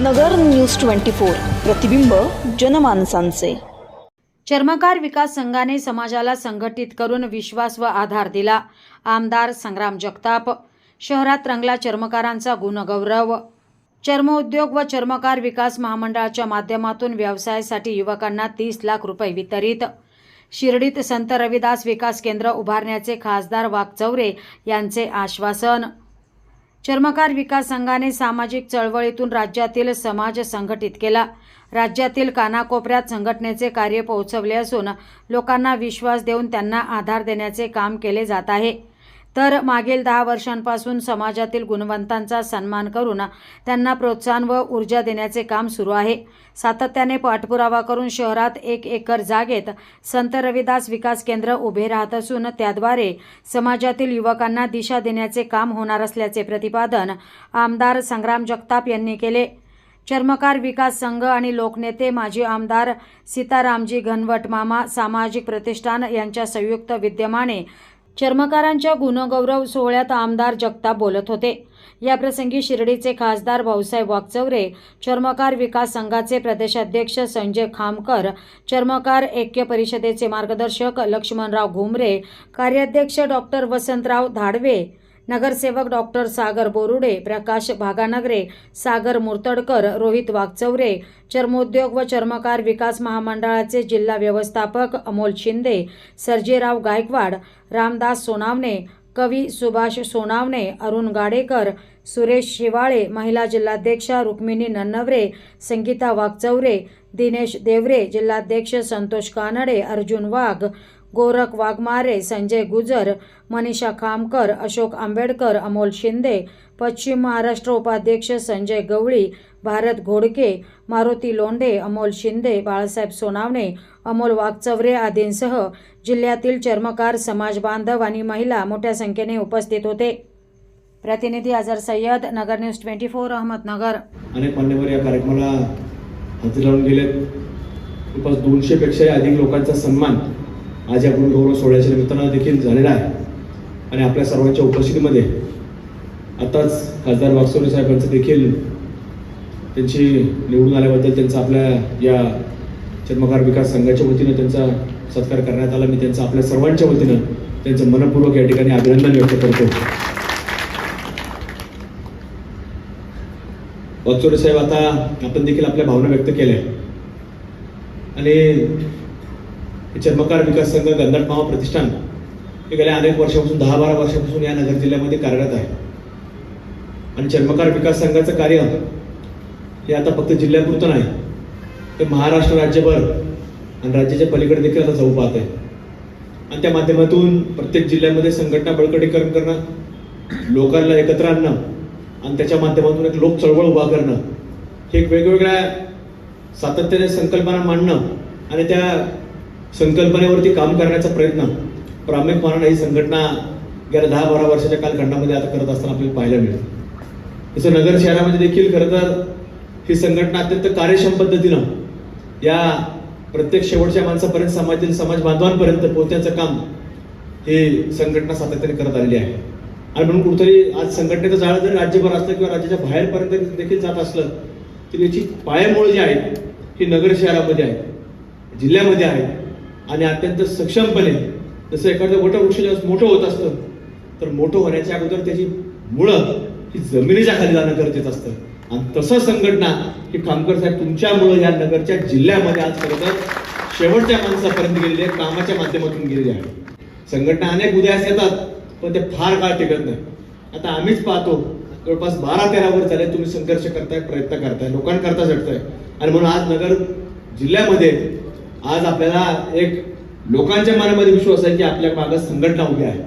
नगर news twenty four प्रतिबिंब जनमानसांचे. चर्मकार विकास संघाने समाजाला संघटित करून विश्वास व आधार दिला. आमदार संग्राम जगताप शहरात रंगला चर्मकारांचा गुणगौरव. चर्मोद्योग व चर्मकार विकास महामंडळाच्या माध्यमातून व्यवसायासाठी युवकांना तीस लाख रुपये वितरित. शिर्डीत संत रविदास विकास केंद्र उभारण्याचे खासदार वाकचौरे यांचे आश्वासन. चर्मकार विकास संघाने सामाजिक चळवळीतून राज्यातील समाज संघटित केला. राज्यातील कानाकोपऱ्यात संघटनेचे कार्य पोहोचवले असून लोकांना विश्वास देऊन त्यांना आधार देण्याचे काम केले जात आहे. तर मागील दहा वर्षांपासून समाजातील गुणवंतांचा सन्मान करून त्यांना प्रोत्साहन व ऊर्जा देण्याचे काम सुरू आहे. सातत्याने पाठपुरावा करून शहरात एक एकर जागेत संत रविदास विकास केंद्र उभे राहत असून त्याद्वारे समाजातील युवकांना दिशा देण्याचे काम होणार असल्याचे प्रतिपादन आमदार संग्राम जगताप यांनी केले. चर्मकार विकास संघ आणि लोकनेते माजी आमदार सीतारामजी घनवट मामा सामाजिक प्रतिष्ठान यांच्या संयुक्त विद्यमाने चर्मकारांच्या गुणगौरव सोहळ्यात आमदार जगताप बोलत होते. याप्रसंगी शिर्डीचे खासदार भाऊसाहेब वागचौरे चर्मकार विकास संघाचे प्रदेशाध्यक्ष संजय खामकर चर्मकार ऐक्य परिषदेचे मार्गदर्शक लक्ष्मणराव घुमरे कार्याध्यक्ष डॉक्टर वसंतराव धाडवे नगरसेवक डॉक्टर सागर बोरुडे प्रकाश भागानगरे सागर मुर्तडकर रोहित वागचौरे चर्मोद्योग व चर्मकार विकास महामंडळाचे जिल्हा व्यवस्थापक अमोल शिंदे सर्जेराव गायकवाड रामदास सोनावणे कवी सुभाष सोनावणे अरुण गाडेकर सुरेश शिवाळे महिला जिल्हाध्यक्षा रुक्मिणी नन्नवरे संगीता वागचौरे दिनेश देवरे जिल्हाध्यक्ष संतोष कानडे अर्जुन वाघ गोरख वाघमारे संजय गुजर मनीषा खामकर अशोक आंबेडकर अमोल शिंदे पश्चिम महाराष्ट्र उपाध्यक्ष संजय गवळी भारत घोडके मारुती लोंढे अमोल शिंदे बाळासाहेब सोनावणे अमोल वाघचवरे आदींसह जिल्ह्यातील चर्मकार समाज बांधव आणि महिला मोठ्या संख्येने उपस्थित होते. प्रतिनिधी Azhar Sayyad Nagar news twenty four Ahmednagar. अनेक मान्यवर या कार्यक्रमाला हजेरी लावून गेलेत. जवळपास दोनशे पेक्षा अधिक लोकांचा सन्मान आज या गुरुगौरव सोहळ्याच्या निमित्तानं देखील झालेला आहे. आणि आपल्या सर्वांच्या उपस्थितीमध्ये आताच खासदार वागसोरे साहेबांचं देखील त्यांची निवडून आल्याबद्दल त्यांचा आपल्या या चर्मकार विकास संघाच्या वतीनं त्यांचा सत्कार करण्यात आला. मी त्यांचा आपल्या सर्वांच्या वतीनं त्यांचं मनपूर्वक या ठिकाणी अभिनंदन व्यक्त करतो. वागचोरे साहेब आता आपण देखील आपल्या भावना व्यक्त केल्या. आणि हे चर्मकार विकास संघ गंधाट मामा प्रतिष्ठान हे गेल्या अनेक वर्षापासून दहा बारा वर्षापासून या नगर जिल्ह्यामध्ये कार्यरत आहे. आणि चर्मकार विकास संघाचं कार्य हे आता फक्त जिल्ह्यापुरतं नाही ते महाराष्ट्र राज्यभर आणि राज्याच्या पलीकडे देखील आता जाऊ पाहत आहे. आणि त्या माध्यमातून प्रत्येक जिल्ह्यामध्ये संघटना बळकटीकरण करणं लोकांना एकत्र आणणं आणि त्याच्या माध्यमातून एक लोक चळवळ उभा करणं हे एक वेगवेगळ्या सातत्याने संकल्पना मांडणं आणि त्या संकल्पनेवरती काम करण्याचा प्रयत्न प्रामाणिकपणाने ही संघटना गेल्या दहा बारा वर्षाच्या कालखंडामध्ये आता करत असताना आपल्याला पाहायला मिळतं. तसं नगर शहरामध्ये देखील खरं तर ही संघटना अत्यंत कार्यक्षम पद्धतीनं या प्रत्येक शेवटच्या माणसापर्यंत समाजातील समाज बांधवांपर्यंत पोहोचण्याचं काम ही संघटना सातत्याने करत आलेली आहे. आणि म्हणून कुठंतरी आज संघटनेचं जाळं जरी राज्यभर असलं किंवा राज्याच्या बाहेरपर्यंत देखील जात असलं तरी याची पायामुळे जी आहेत ही नगर शहरामध्ये आहे जिल्ह्यामध्ये आहे आणि अत्यंत सक्षमपणे जसं एखादं मोठं वृक्ष जेव्हा मोठं होत असतं तर मोठं होण्याच्या अगोदर त्याची मुळं ही जमिनीच्या खाली जाणं गरजेचं असतं. आणि तसं संघटना की खामकर साहेब तुमच्यामुळं या नगरच्या जिल्ह्यामध्ये आज खरं तर शेवटच्या माणसापर्यंत गेलेली आहे कामाच्या माध्यमातून गेलेली आहे. संघटना अनेक उदयास येतात पण ते फार काळ टिकत नाही. आता आम्हीच पाहतो जवळपास बारा तेरा वर झाले तुम्ही संघर्ष करताय प्रयत्न करताय लोकांकरता झटताय. आणि म्हणून आज नगर जिल्ह्यामध्ये आज आपल्याला एक लोकांच्या मनामध्ये विश्वास आहे की आपल्या मागं संघटना उभी आहे.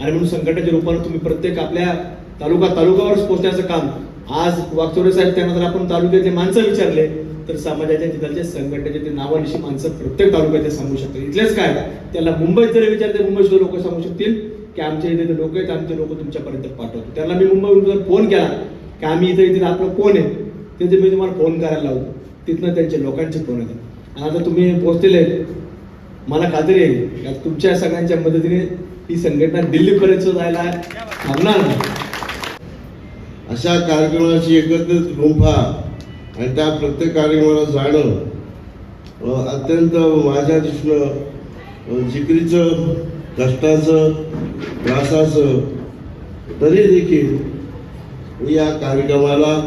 आणि म्हणून संघटनेच्या रूपाने तुम्ही प्रत्येक आपल्या तालुका तालुकावर पोहोचण्याचं काम आज वागचोरे साहेब त्यांना जर आपण तालुक्यातले माणसं विचारले तर समाजाच्या तिथलचे संघटनेचे ते नावानिशी माणसं प्रत्येक तालुक्यात सांगू शकतात. इथलेच काय त्याला मुंबईत जरी विचारते मुंबईचे लोक सांगू शकतील की आमच्या इथे लोक आहेत आमचे लोक तुमच्यापर्यंत पाठवतो त्याला मी मुंबईवरून जर फोन केला की आम्ही इथे इथे आपलं कोण आहे? तिथे मी तुम्हाला फोन करायला लावतो तिथनं त्यांचे लोकांचे फोन येतात. आता तुम्ही पोहोचलेले मला खात्री आहे तुमच्या सगळ्यांच्या मदतीने ही संघटना दिल्लीपर्यंत जायला थांबणार अशा कार्यक्रमाची एकत्रित गुंफा आणि त्या प्रत्येक कार्यक्रमाला जाणं अत्यंत माझ्या दृष्टीनं जिकरीचं कष्टाचं त्रासाचं तरी देखील या कार्यक्रमाला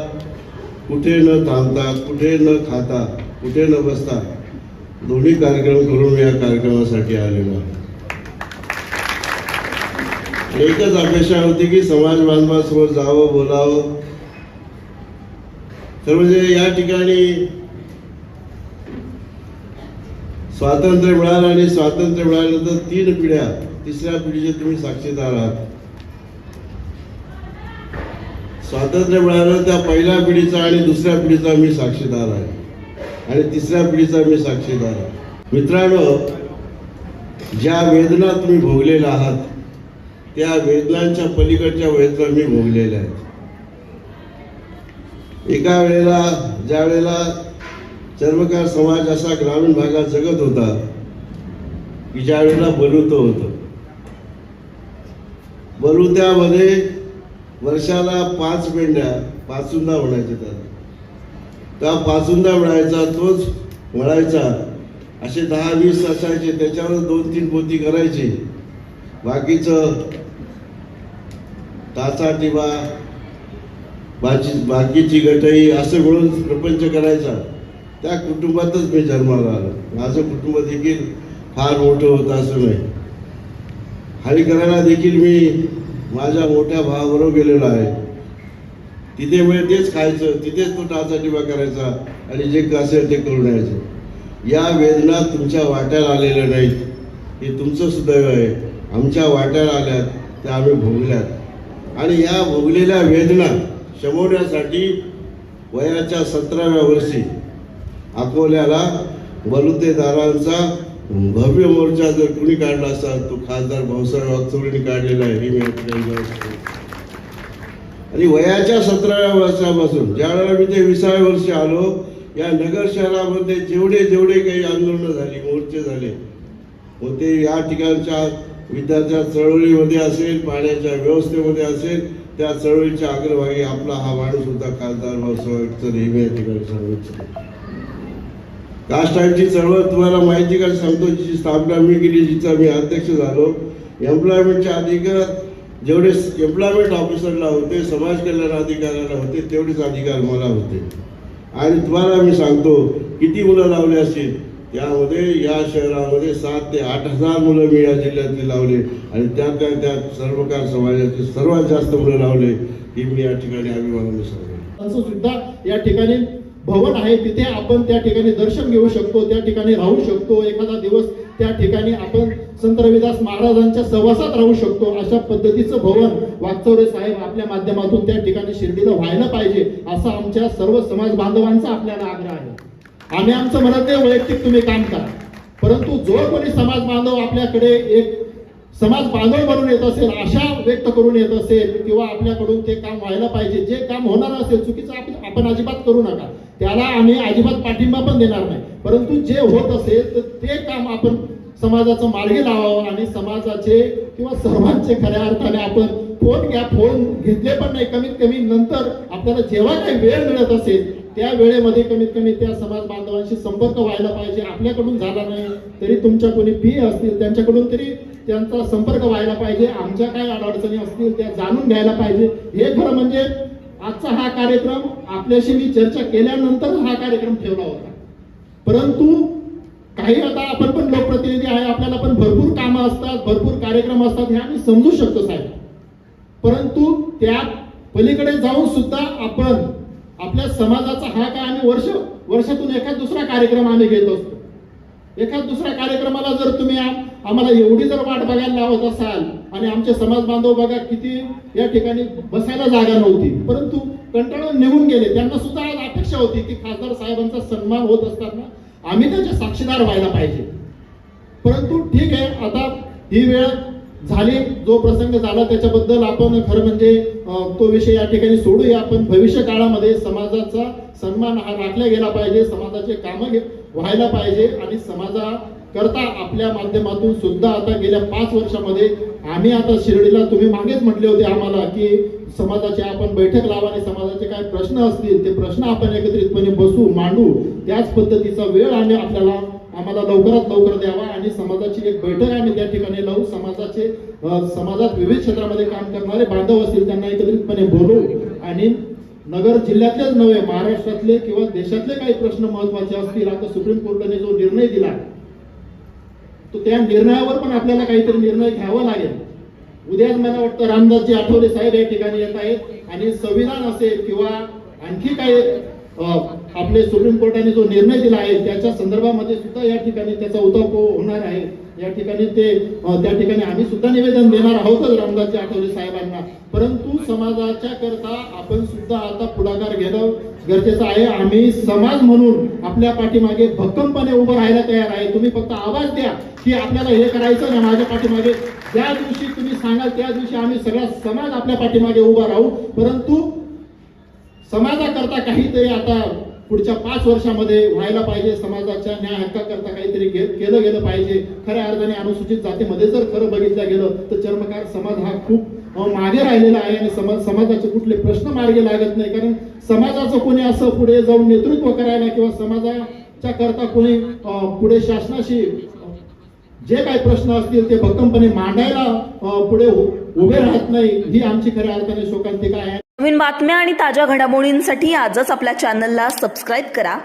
कुठे न थांबता कुठे न खाता कुठे न बसता दोन्ही कार्यक्रम करून मी या कार्यक्रमासाठी आलेलो आहे. एकच अपेक्षा होती की समाज बांधवासमोर जावं बोलावं. तर म्हणजे या ठिकाणी स्वातंत्र्य मिळालं आणि स्वातंत्र्य मिळाल्यानंतर तीन पिढ्या तिसऱ्या पिढीचे तुम्ही साक्षीदार आहात. स्वातंत्र्य मिळालं त्या पहिल्या पिढीचा आणि दुसऱ्या पिढीचा मी साक्षीदार आहे. आणि तिसऱ्या पिढीचा मी साक्षीदार आहे मित्रांनो ज्या वेदना तुम्ही भोगलेल्या आहात त्या वेदनांच्या पलीकडच्या वेदना मी भोगलेल्या आहेत. एका वेळेला ज्या वेळेला चर्मकार समाज असा ग्रामीण भागात जगत होता की ज्या वेळेला बलुतं होतं. बलुत्यामध्ये वर्षाला पाच मेंढ्या पाचुंदा म्हणायचे त्याला. त्या पाचुंदा मिळायचा तोच म्हणायचा असे दहा वीस असायचे त्याच्यावर दोन तीन पोती करायची. बाकीचं ताचा टिबा बाकी बाकीची गटई असं मिळून प्रपंच करायचा. त्या कुटुंबातच मी जन्माला आलो. माझं कुटुंब देखील फार मोठं होतं असं नाही. हाडी देखील मी माझ्या मोठ्या भावाबरोबर गेलेलो आहे. तिथे वेळ तेच खायचं तिथेच तो टाचा टिबा करायचा आणि जे असेल ते करून यायचं. या वेदना तुमच्या वाट्याला आलेल्या नाहीत. हे तुमचं सुदैव आहे. आमच्या वाट्याला आल्यात त्या आम्ही भोगल्यात. आणि या भोगलेल्या वेदना शमवण्यासाठी वयाच्या सतराव्या वर्षी अकोल्याला बलुतेदारांचा भव्य मोर्चा जर कुणी काढला असता तो खासदार भाऊसाहेब वागचौरीने काढलेला आहे. हे मी आणि वयाच्या सतराव्या वर्षापासून ज्या वेळेला मी ते विसाव्या वर्षी आलो या नगर शहरामध्ये जेवढे जेवढे काही आंदोलनं झाली मोर्चे झाले होते या ठिकाणच्या विद्यार्थ्या चळवळीमध्ये असेल पाण्याच्या व्यवस्थेमध्ये असेल त्या चळवळीच्या अग्रभागी आपला हा माणूस होता खासदार भाऊसाहेब नेहमी या ठिकाणी सांगू इच्छितो कास्ट टाईमची चळवळ तुम्हाला माहिती का? सांगतो जिची स्थापना मी केली जिचा मी अध्यक्ष झालो एम्प्लॉयमेंटच्या अधिकार जेवढे एम्प्लॉयमेंट ऑफिसरला होते समाज कल्याण अधिकाऱ्याला होते तेवढेच अधिकार मला होते. आणि तुम्हाला मी सांगतो किती मुलं लावले असतील? त्यामध्ये या शहरामध्ये सात ते आठ हजार मुलं मी या जिल्ह्यातली लावले. आणि त्यात काय त्या सर्वकार समाजाचे सर्वात जास्त मुलं लावले ही मी या ठिकाणी अभिमानाने सांगेन. असं सुद्धा या ठिकाणी भवन आहे तिथे आपण त्या ठिकाणी दर्शन घेऊ शकतो त्या ठिकाणी राहू शकतो. एखादा दिवस त्या ठिकाणी आपण संत रविदास महाराजांच्या सहवासात राहू शकतो. अशा पद्धतीचं भवन वागचौरे साहेब आपल्या माध्यमातून त्या ठिकाणी शिर्डीला व्हायला पाहिजे असा आमच्या सर्व समाज बांधवांचा आपल्याला आग्रह आहे. आम्ही आमचं म्हणत नाही वैयक्तिक तुम्ही काम करा. परंतु जो कोणी समाज बांधव आपल्याकडे एक समाज बांधव म्हणून येत असेल आशा व्यक्त करून येत असेल किंवा आपल्याकडून ते काम व्हायला पाहिजे जे काम होणार असेल चुकीचं आपण अजिबात करू नका. त्याला आम्ही अजिबात पाठिंबा पण देणार नाही. परंतु जे होत असेल तर ते काम आपण समाजाचं मार्गी लावावं आणि समाजाचे किंवा सर्वांचे खऱ्या अर्थाने आपण फोन घ्या फोन घेतले पण नाही कमीत कमी नंतर आपल्याला जेव्हा काही वेळ मिळत असेल त्या वेळेमध्ये कमीत कमी त्या समाज बांधवांशी संपर्क व्हायला पाहिजे. आपल्याकडून झाला नाही तरी तुमच्या कोणी पी असतील त्यांच्याकडून तरी त्यांचा संपर्क व्हायला पाहिजे. आमच्या काय अडचणी असतील त्या जाणून घ्यायला पाहिजे. हे खरं म्हणजे आजचा हा कार्यक्रम आपल्याशी मी चर्चा केल्यानंतर हा कार्यक्रम ठेवला होता. परंतु काही आता आपण पण लोकप्रतिनिधी आहे आपल्याला पण भरपूर कामं असतात भरपूर कार्यक्रम असतात हे आम्ही समजू शकतो साहेब. परंतु त्या पलीकडे जाऊन सुद्धा आपण आपल्या समाजाचा हा काय आम्ही वर्ष वर्षातून एखाद दुसरा कार्यक्रम आम्ही घेत असतो. एखाद दुसऱ्या कार्यक्रमाला जर तुम्ही आम्हाला एवढी जर वाट बघायला लावत असाल आणि आमचे समाज बांधव बघा किती या ठिकाणी बसायला जागा नव्हती परंतु कंटाळून निघून गेले त्यांना सुद्धा अपेक्षा होती की खासदार साहेबांचा सन्मान होत असताना आम्ही त्याचे साक्षीदार व्हायला पाहिजे. परंतु ठीक आहे आता ही वेळ झाली जो प्रसंग झाला त्याच्याबद्दल आपण खरं म्हणजे तो विषय या ठिकाणी सोडूया. आपण भविष्य काळामध्ये समाजाचा सन्मान हा राखला गेला पाहिजे समाजाचे कामं व्हायला पाहिजे आणि समाजा करता आपल्या माध्यमातून सुद्धा आता गेल्या पाच वर्षामध्ये आम्ही आता शिर्डीला तुम्ही मागेच म्हटले होते आम्हाला की समाजाचे आपण बैठक लावा आणि समाजाचे काय प्रश्न असतील ते प्रश्न आपण एकत्रितपणे बसू मांडू त्याच पद्धतीचा वेळ आम्ही आपल्याला आम्हाला लवकरात लवकर द्यावा आणि समाजाची एक बैठक आम्ही त्या ठिकाणी लावू. समाजाचे समाजात विविध क्षेत्रामध्ये काम करणारे बांधव असतील त्यांना एकत्रितपणे बोलू. आणि नगर जिल्ह्यातलेच नव्हे महाराष्ट्रातले किंवा देशातले काही प्रश्न महत्त्वाचे असतील आता सुप्रीम कोर्टाने जो निर्णय दिला तो त्या निर्णयावर पण आपल्याला काहीतरी निर्णय घ्यावा लागेल. उद्याच मला वाटतं रामदासजी आठवले साहेब या ठिकाणी येत आहेत. आणि संविधान असेल किंवा आणखी काही आपले सुप्रीम कोर्टाने जो निर्णय दिला आहे त्याच्या संदर्भामध्ये सुद्धा या ठिकाणी त्याचा उताव होणार आहे. या ठिकाणी ते त्या ठिकाणी आम्ही सुद्धा निवेदन देणार आहोतच रामदासजी आठवले साहेबांना. परंतु समाजाच्या करता आपण सुद्धा आता पुढाकार घेणं गरजेचं आहे. आम्ही समाज म्हणून आपल्या पाठीमागे भक्कमपणे उभं राहायला तयार आहे. तुम्ही फक्त आवाज द्या की आपल्याला हे करायचं ना माझ्या पाठीमागे. ज्या दिवशी तुम्ही सांगाल त्या दिवशी आम्ही सगळा समाज आपल्या पाठीमागे उभा राहू. परंतु समाजाकरता काहीतरी आता पुढच्या पाच वर्षामध्ये व्हायला पाहिजे. समाजाच्या न्याय हक्काकरता काहीतरी केलं गेलं पाहिजे. खऱ्या अर्थाने अनुसूचित जातीमध्ये जर खरं बघितलं गेलं तर चर्मकार समाज हा खूप मागे राहिलेला आहे आणि समाज समाजाचे कुठले प्रश्न मार्गे लागत नाही. कारण समाजाचं कोणी असं पुढे जाऊन नेतृत्व करायला किंवा समाजाच्या करता कोणी पुढे शासनाशी जे काही प्रश्न असतील ते भक्कमपणे मांडायला पुढे उभे राहत नाही ही आमची खऱ्या अर्थाने शोकांतिका आहे. नवीन बातम्या आणि ताज्या घडामोडींसाठी आजच आपल्या चॅनलला सबस्क्राईब करा.